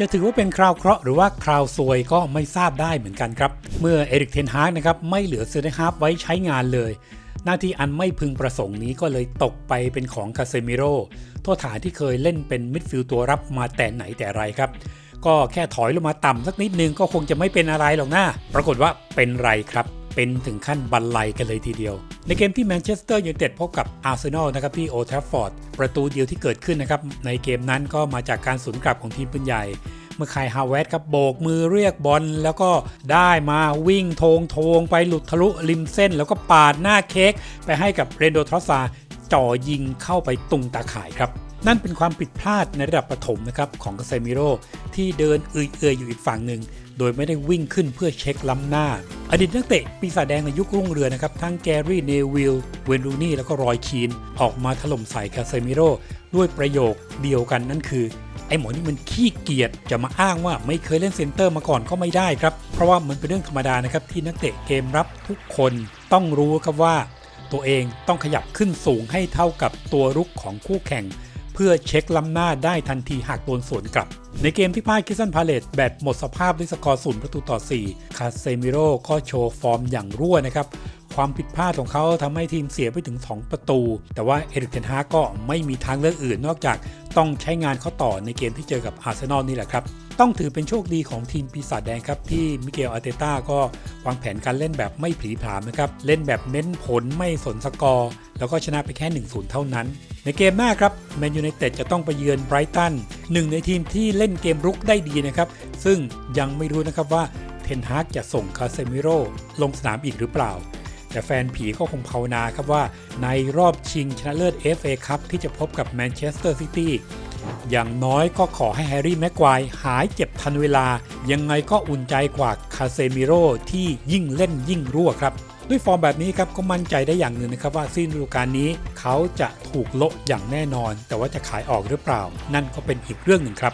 จะถือว่าเป็นคราวเคราะห์หรือว่าคราวซวยก็ไม่ทราบได้เหมือนกันครับ เมื่อเอริกเทนฮากนะครับไม่เหลือเซอร์เนฮาร์ฟไว้ใช้งานเลย หน้าที่อันไม่พึงประสงค์นี้ก็เลยตกไปเป็นของคาเซมิโร่โทษฐานที่เคยเล่นเป็นมิดฟิลด์ตัวรับมาแต่ไหนแต่ไรครับ ก็แค่ถอยลงมาต่ำสักนิดนึงก็คงจะไม่เป็นอะไรหรอกนะปรากฏว่าเป็นไรครับ เป็นถึงขั้นบันไลกันเลยทีเดียว ในเกมที่แมนเชสเตอร์ยูไนเต็ดพบกับอาร์เซนอลนะครับที่โอทัฟฟอร์ดประตูเดียวที่เกิดขึ้นนะครับในเกมนั้นก็มาจากการสวนกลับของทีมปืนใหญ่เมื่อคายฮาวเวสครับโบกมือเรียกบอลแล้วก็ได้มาวิ่งโทงโทงไปหลุดทะลุริมเส้น แล้วก็ปาดหน้าเค้กไปให้กับเรนโดทรอสซาจ่อยิงเข้าไปตุงตาข่ายครับ นั่นเป็นความผิดพลาดในระดับปฐมนะครับของกาเซมิโร่ที่เดินเอื่อยๆอยู่อีกฝั่งหนึ่ง โดยไม่ได้วิ่งขึ้นเพื่อเช็คล้ำหน้า อดีตนักเตะปีศาจแดงในยุครุ่งเรืองนะครับ ทั้งแกรี่เนวิลเวนรูนี่แล้วก็รอยคีน ออกมาถล่มใส่คาเซมิโร่ด้วยประโยคเดียวกันนั่นคือ ไอ้หมอนี่มันขี้เกียจจะมาอ้างว่าไม่เคยเล่นเซนเตอร์มาก่อนก็ไม่ได้ครับ เพราะว่ามันเป็นเรื่องธรรมดานะครับ ที่นักเตะเกมรับทุกคนต้องรู้ครับว่า ตัวเองต้องขยับขึ้นสูงให้เท่ากับตัวรุกของคู่แข่ง เพื่อเช็คล้ำหน้าได้ทันทีหากโดนสวนกลับ ในเกมที่พ่ายคิสซันพาเลตแบตหมดสภาพด้วยสกอร์ศูนย์ประตูต่อ 4 คาเซมิโร่ก็โชว์ฟอร์มอย่างรั่วนะครับ ความผิดพลาดของเขาทำให้ทีมเสียไปถึง 2 ประตู แต่ว่าเอริกเทนฮาก็ไม่มีทางเลือกอื่นนอกจาก ต้องใช้งานเขาต่อในเกมที่เจอกับอาร์เซนอลนี่แหละครับ ต้องถือเป็นโชคดีของทีมปีศาจแดงครับ ที่มิเกลอาร์เตต้าก็วางแผนการเล่นแบบไม่ผีผามนะครับ เล่นแบบเน้นผลไม่สนสกอร์ แล้วก็ชนะไปแค่ 1-0 เท่านั้น ในเกมหน้าครับแมนยูไนเต็ดจะต้องไปเยือนไบรตันหนึ่งในทีมที่เล่นเกมรุกได้ดีนะครับซึ่งยังไม่รู้นะครับว่าเทนฮากจะส่งคาเซมิโร่ลงสนามอีกหรือเปล่า แต่แฟนผีก็คงภาวนาครับว่า ในรอบชิงชนะเลิศ FA ครับที่จะพบกับแมนเชสเตอร์ซิตี้อย่างน้อยก็ขอให้แฮร์รี่แม็กควายหายเจ็บทันเวลา ยังไงก็อุ่นใจกว่าคาเซมิโร่ที่ยิ่งเล่นยิ่งรั่วครับ ด้วยฟอร์มแบบนี้ครับก็มั่นใจได้อย่างหนึ่งนะครับว่าสิ้นฤดูกาลนี้ เขาจะถูกโละอย่างแน่นอน แต่ว่าจะขายออกหรือเปล่า นั่นก็เป็นอีกเรื่องหนึ่งครับ